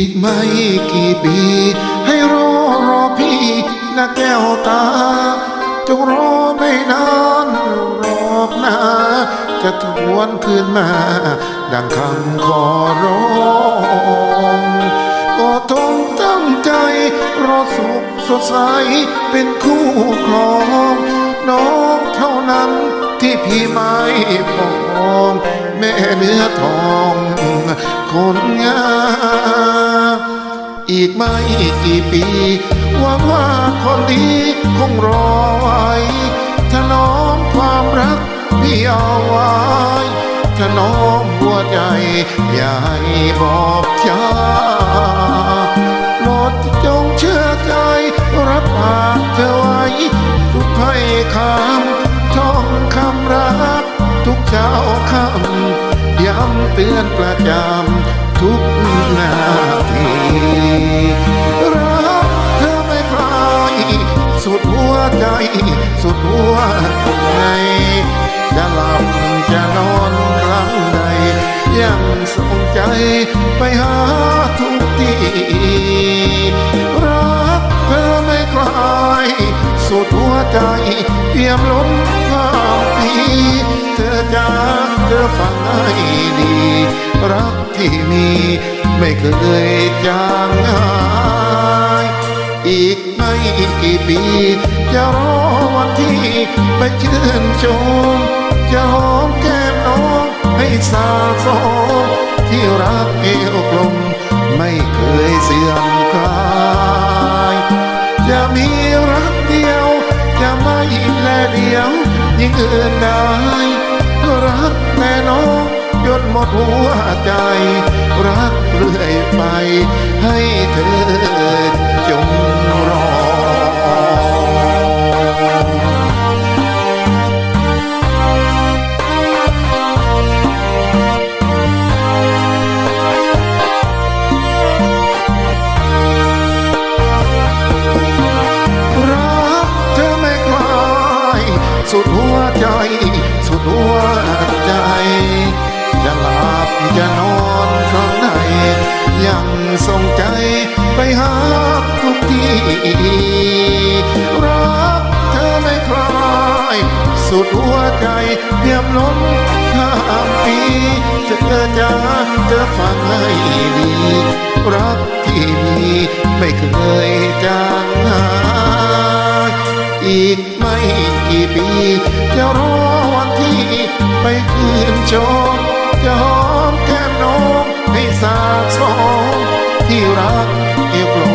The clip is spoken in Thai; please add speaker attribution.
Speaker 1: ีกไม่กี่ปี ให้รอรอพี่นะแก้วตา จงรอไม่นานรอบหน้าจะทวนคืนมา ดังคำขอร้องก็ทงตั้งใจ รอสุขสดใสเป็นคู่ครองน้องเท่านั้นที่พี่ไม่ปองแม่เนื้อทองคนงาม อีกไม่กี่ปีหวังว่าคนดีคงรอไว้ถ้าน้องความรักพี่เอาไว้ถ้าน้องหัวใจอย่าให้บอกช้าโปรดจงเชื่อใจรับปากเธอไว้ทุกถ้อยคำท่องคำรักทุกเช้าคำย้ำเตือนประจำ ทุกนาทีรักเธอไม่คลายสุดหัวใจ สุดหัวใจจะหลับจะนอนครั้งใด ยังส่งใจไปหาทุกทีรักเธอไม่คลายสุดหัวใจเปี่ยมล้นความปีเธอจะเธอฟังให้ดี รักที่มีไม่เคยจางหายอีกไม่อีกกี่ปี จะรอวันที่ไปชื่นชม จะหอมแก้มน้องให้สาสมที่รักเอวกลมไม่เคยเสื่อมคลายจะมีรักเดียว จะไม่แลเดียวยิ่งอื่นใดรักแม่น้อง จนหมดหัวใจ รักเรื่อยไป ให้เธอจงรอรักเธอไม่คลสุดหัวใจ สุดหัวใจ จะหลับจะนอนครั้งไหนยังส่งใจไปหาทุกทีรักเธอไม่คลายสุดหัวใจเพียบล้นข้ามปีจะเธอจะเธอฟังให้ดี รักที่มีไม่เคยจางหายอีกไม่กี่ปีจะรอวันที่ไปคืนชม จะหอมแก้มน้องให้สาบสองที่รักเอวกล